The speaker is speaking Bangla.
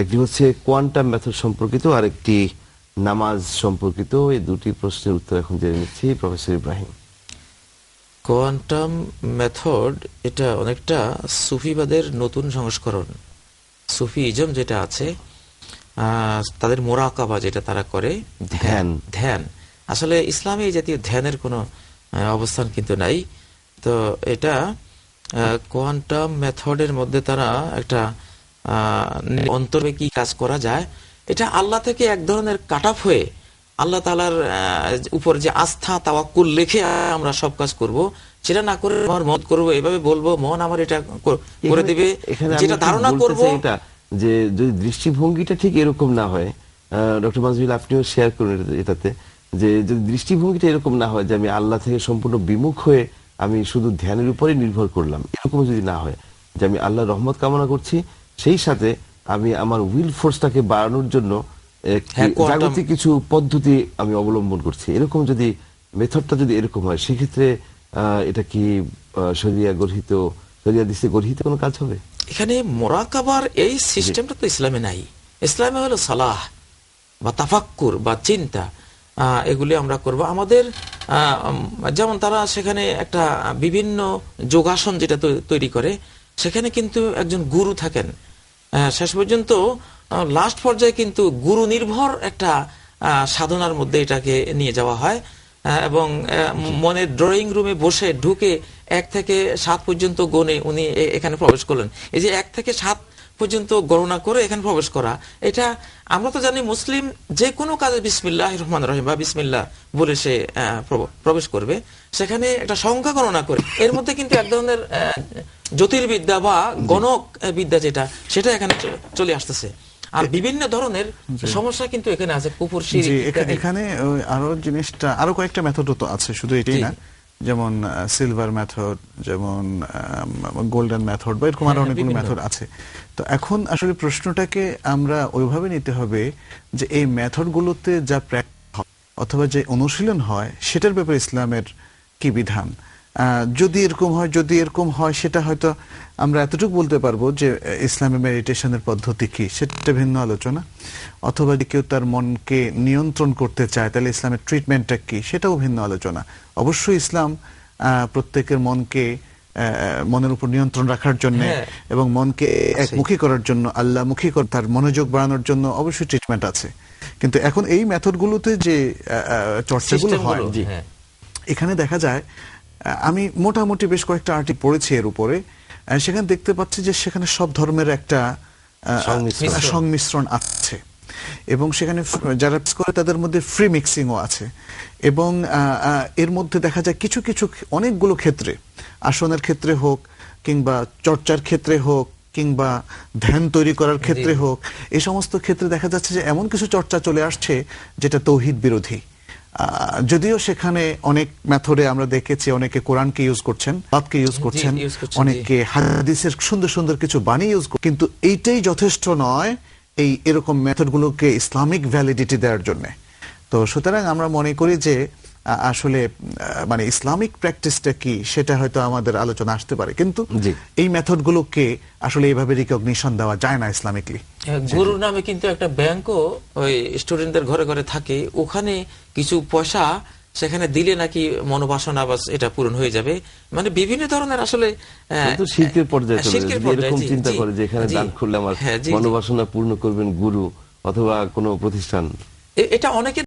একটি হচ্ছে কোয়ান্টাম মেথড সম্পর্কিত আর একটি নামাজ সম্পর্কিত। এই দুটি প্রশ্নের উত্তর এখন জেনে নিচ্ছি প্রফেসর ইব্রাহিম। কোয়ান্টাম মেথড এটা অনেকটা সুফিবাদের নতুন সংস্করণ। সুফি ইজম যেটা আছে তাদের মোরাকাবা যেটা তারা করে ধ্যান। ধ্যান। আসলে ইসলামে এই জাতীয় ধ্যানের কোনো অবস্থান কিন্তু নাই। তো এটা কোয়ান্টাম মেথডের মধ্যে তারা একটা অন্তরে কি কাজ করা যায়? এটা আল্লাহ থেকে এক ধরনের কাট অফ হয়ে আল্লাহ তালার উপর যে আস্থা তাওয়াক্কুল লিখে আমরা সব কাজ করব। সেটা না করে আমার মত করব এভাবে বলব মন আমার এটা করে দিবে। যেটা ধারণা করব এটা যে যদি দৃষ্টিভঙ্গিটা ঠিক এরকম না হয় ডক্টর মাজুল আপনিও শেয়ার করুন এটা- এটাতে যে যদি দৃষ্টিভঙ্গিটা এরকম না হয় যে আমি আল্লাহ থেকে সম্পূর্ণ বিমুখ হয়ে আমি শুধু ধ্যানের উপরে নির্ভর করলাম এরকম যদি না হয় যে আমি আল্লাহর রহমত কামনা করছি সেই সাথে আমি আমার উইল ফোর্সটাকে বাড়ানোর জন্য হ্যাঁ, জাগতিক কিছু পদ্ধতি আমি অবলম্বন করছি। এরকম যদি মেথডটা যদি এরকম হয় সেক্ষেত্রে এটা কি শরিয়া গর্হিত শরিয়া দিছে গর্হিত কোনো কাজ হবে? এখানে মোরাকাবার এই সিস্টেমটা তো ইসলামে নাই। ইসলামে হলো সালাহ বা তাফাক্কুর বা চিন্তা। আহ, এগুলি আমরা করব। আমাদের যেমন তারা সেখানে একটা বিভিন্ন যোগাসন যেটা তৈরি করে সেখানে কিন্তু একজন গুরু থাকেন। শেষ পর্যন্ত লাস্ট পর্যায়ে কিন্তু গুরু নির্ভর একটা সাধনার মধ্যে এটাকে নিয়ে যাওয়া হয়। এবং মনের ড্রয়িং রুমে বসে ঢুকে এক থেকে সাত পর্যন্ত গণে উনি এখানে প্রবেশ করলেন। এই যে এক থেকে সাত পর্যন্ত গণনা করে এখানে প্রবেশ করা, এটা আমরা তো জানি মুসলিম যে কোনো কাজে বিসমিল্লাহ রহমান রহিম বা বিসমিল্লাহ বলে সে প্রবেশ করবে। সেখানে একটা সংখ্যা গণনা করে। এর মধ্যে কিন্তু এক ধরনের জ্যোতির্বিদ্যা বা গণক বিদ্যা যেটা সেটা এখানে চলে আসতেছে। আর বিভিন্ন ধরনের সমস্যা কিন্তু এখানে আছে কুপুর। এখানে আরও জিনিসটা আরও কয়েকটা মেথডও তো আছে শুধু এটাই না। যেমন সিলভার মেথড যেমন গোল্ডেন মেথড বা এরকম আরও হ্যাঁ, অনেকগুলো মেথড আছে। তো এখন আসলে প্রশ্নটাকে আমরা ওইভাবে নিতে হবে যে এই মেথডগুলোতে যা প্র্যাকটিস হয় অথবা যে অনুশীলন হয় সেটার ব্যাপারে ইসলামের কি বিধান? যদি এরকম হয় যদি এরকম হয় সেটা হয়তো আমরা এতটুকু বলতে পারব যে ইসলামে মেডিটেশনের পদ্ধতি কি? সেটা ভিন্ন আলোচনা। অথবা কেউ তার মনকে নিয়ন্ত্রণ করতে চায় তাহলে ইসলামের ট্রিটমেন্টটা কি? সেটাও ভিন্ন আলোচনা। অবশ্যই ইসলাম প্রত্যেকের মনকে মনের উপর নিয়ন্ত্রণ রাখার জন্য হ্যাঁ। এবং মনকে একমুখী করার জন্য আল্লাহ মুখী কর তার মনোযোগ বাড়ানোর জন্য অবশ্যই ট্রিটমেন্ট আছে। কিন্তু এখন এই মেথডগুলোতে যে চর্চাগুলো হয় হ্যাঁ। এখানে দেখা যায় আমি মোটামুটি বেশ কয়েকটা আর্টিকেল পড়েছি এর উপরে সেখানে দেখতে পাচ্ছি যে সেখানে সব ধর্মের একটা সংমিশ্রণ। আছে। এবং সেখানে যারা করে তাদের মধ্যে ফ্রি মিক্সিংও আছে। এবং এর মধ্যে দেখা যায় কিছু কিছু অনেকগুলো ক্ষেত্রে আসনের ক্ষেত্রে হোক কিংবা চর্চার ক্ষেত্রে হোক কিংবা ধ্যান তৈরি করার ক্ষেত্রে হোক এই সমস্ত ক্ষেত্রে দেখা যাচ্ছে যে এমন কিছু চর্চা চলে আসছে যেটা তৌহিদ বিরোধী। যদিও সেখানে অনেক মেথডে আমরা দেখেছি অনেকে কোরআনকে ইউজ করছেন বাদকে ইউজ করছেন। অনেকে হাদিসের সুন্দর সুন্দর কিছু বাণী ইউজ কিন্তু এইটাই যথেষ্ট নয় এই এরকম মেথডগুলোকে ইসলামিক ভ্যালিডিটি দেওয়ার জন্য তো সুতরাং আমরা মনে করি যে আসলে মানে ইসলামিক প্র্যাকটিসটা কি সেটা হয়তো আমাদের আলোচনা আসতে পারে। কিন্তু। এই মেথডগুলোকে আসলে এইভাবে রিকগনিশন দেওয়া যায় না ইসলামিকলি। গুরুর নামে কিন্তু একটা ব্যাংকও ওই স্টুডেন্টদের ঘরে ঘরে থাকে। ওখানে কিছু পয়সা সেখানে দিলে নাকি মনোবাসনা বা এটা পূরণ হয়ে যাবে। মানে বিভিন্ন ধরনের আসলে শিল্পের পর্যায়ে এরকম চিন্তা করে যে এখানে দান করলে আমার হ্যাঁ। মনোবাসনা পূর্ণ করবেন গুরু অথবা কোনো প্রতিষ্ঠান। এটা অনেকে